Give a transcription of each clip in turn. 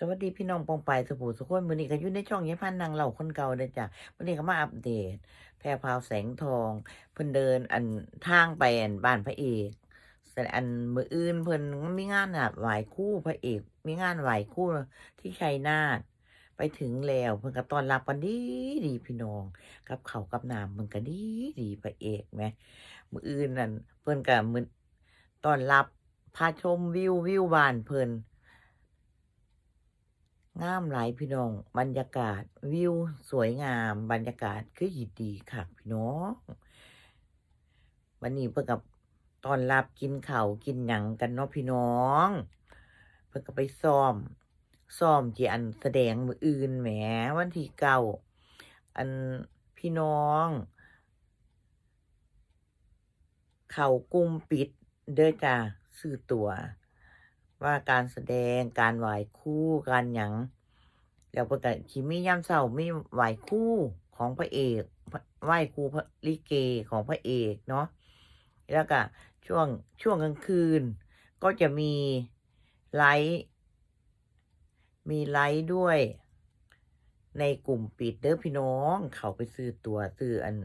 สวัสดีพี่น้องปองปสุภูสุขคนมื้อนี้ก็อยู่ในช่องยายพันนางเหล่าคนเก่าเด้อจ้ะมื้อนี้ก็มาอัปเดต แพรพาวแสงทองเพิ่นเดินอันทางไปอันบ้านพระเอกแต่อันมืออื่นเพิ่นมีงานน่ะไหว้คู่พระเอก มีงานไหว้คู่ที่ชัยนาทไปถึงแล้วเพิ่นก็ตอนรับกันดีดีพี่น้องกับเขากับน้ำเพิ่นก็ดีดีพระเอกแหมมืออื่นนั่นเพิ่นก็มือตอนรับพาชมวิววิวบ้านเพิ่น งามหลายพี่น้อง บรรยากาศวิวสวยงาม บรรยากาศคือดีดีค่ะพี่น้อง วันนี้เพิ่นกับตอนรับกินข้ากินหยังกันเนาะพี่น้อง เพิ่นก็ไปซ้อมซ้อมที่อันแสดงมืออื่นแหมวันที่เก้าอันพี่น้อง เข้ากลุ่มปิดเด้อจ้าซื้อตัวว่ ว่าการแสดงการไหว้คู่การหยังแล้วเพิ่นก็สิมียามเช้ามีไหว้คู่ของพระเอกไหว้ครูพระลิเกของพระเอกเนาะแล้วก็ช่วงช่วงกลางคืน ก็จะมีไลฟ์มีไลฟ์ด้วย ในกลุ่มปิดเด้อพี่น้อง เขาไปซื้อตัวซื้ออัน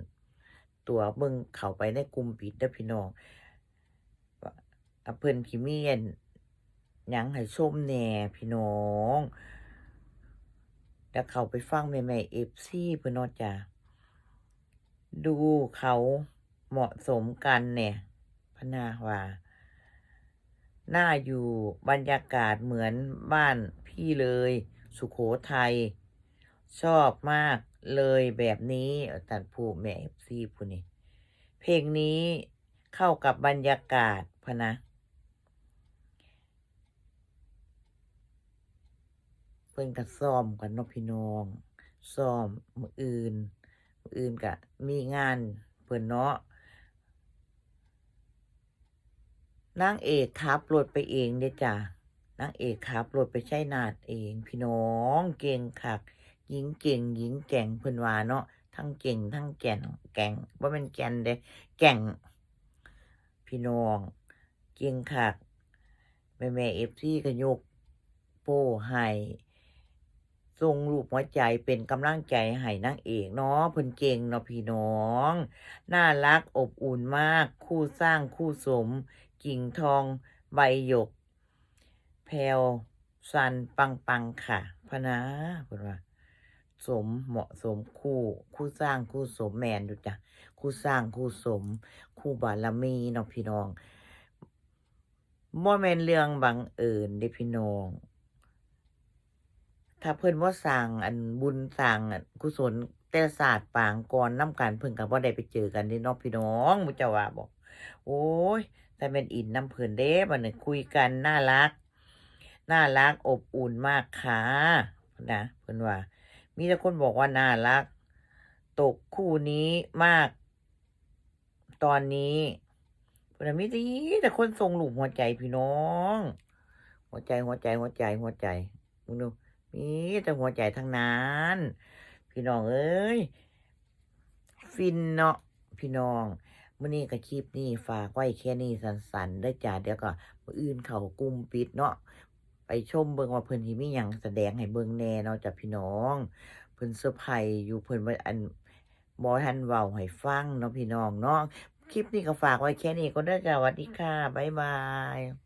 ตัวเบิ่งเขาไปในกลุ่มปิดเด้อพี่น้องว่าเพิ่นสิมีอัน ยังให้ชมแน่พี่น้องแล้วเขาไปฟังแม่แม่เอฟซีเพื่อนเนาจ้ะดูเขาเหมาะสมกันเนี่ยพนาว่าน่าอยู่บรรยากาศเหมือนบ้านพี่เลย สุขโขทัยชอบมากเลยแบบนี้ตัดผู้แม่เอฟซีผู้นี้เพลงนี้เข้ากับบรรยากาศพนะ เพิ่นก็ซ้อมกันเนาะพี่น้องซ้อมมืออื่นมืออื่นก็มีงานเพิ่นเนาะนางเอกขับรถไปเองเด้จ้ะนางเอกขับรถไปใชัยนาทเอง พี่น้องเก่งคักหญิงเก่งหญิงแก่งเพิ่นว่าเนาะทั้งเก่งทั้งแก่นแก่งบ่แม่นแก่นเด้แก่ง พี่น้อง เก่งคักแม่แม่เอฟซีก็ยกโป้ให้ ส่งรูปหัวใจเป็นกำลังใจให้นางเอกเนาะเพิ่นเก่งเนาะพี่น้อง น่ารักอบอุ่นมาก คู่สร้างคู่สม กิ่งทอง ใบหยก แพรวซันปังปังค่ะพะนะเพิ่นว่า สมเหมาะสมคู่ คู่สร้างคู่สมแมนดูจ้ะคู่สร้างคู่สม คู่บารมีเนาะพี่น้องบ่แมนเรื่องบังเอิญเด้พี่น้อง ถ้าเพิ่นบ่สร้างอันบุญสร้างอันกุศลแต่ศาสตร์ปางก่อนนํกันเพิ่นก็บ่ได้ไปเจอกันเด้เนาะพี่น้องมุเจ้าวาบอก โอ้ยแต่แม่นอินน้ำเพิ่นเด้บัดนี้คุยกันน่ารัก น่ารักอบอุ่นมากค่ะนะเพิ่นว่า มีแต่คนบอกว่าน่ารัก ตกคู่นี้มาก ตอนนี้เพิ่นนะมีดีแต่คนส่งรูปหัวใจพี่น้อง หัวใจหัวใจหัวใจหัวใจมึงดู มีแต่หัวใจทั้งนั้น พี่น้องเอ้ย ฟินเนาะพี่น้องมื้อนี้ก็คลิปนี้ฝากไว้แค่นี้สั้นๆได้จ้าเดี๋ยวก็มืออื่นเขากุมปิดเนาะไปชมเบิ่งว่าเพิ่นสิมีหยังแสดงให้เบิ่งแน่เนาะจ้ะพี่น้อง เพิ่นเซอร์ไพรส์อยู่เพิ่นว่อันบ่ทันเว้าให้ฟังเนาะพี่น้องเนาะคลิปนี้ก็ฝากไว้แค่นี้ก็ได้จ้าสวัสดีค่ะบ๊ายบาย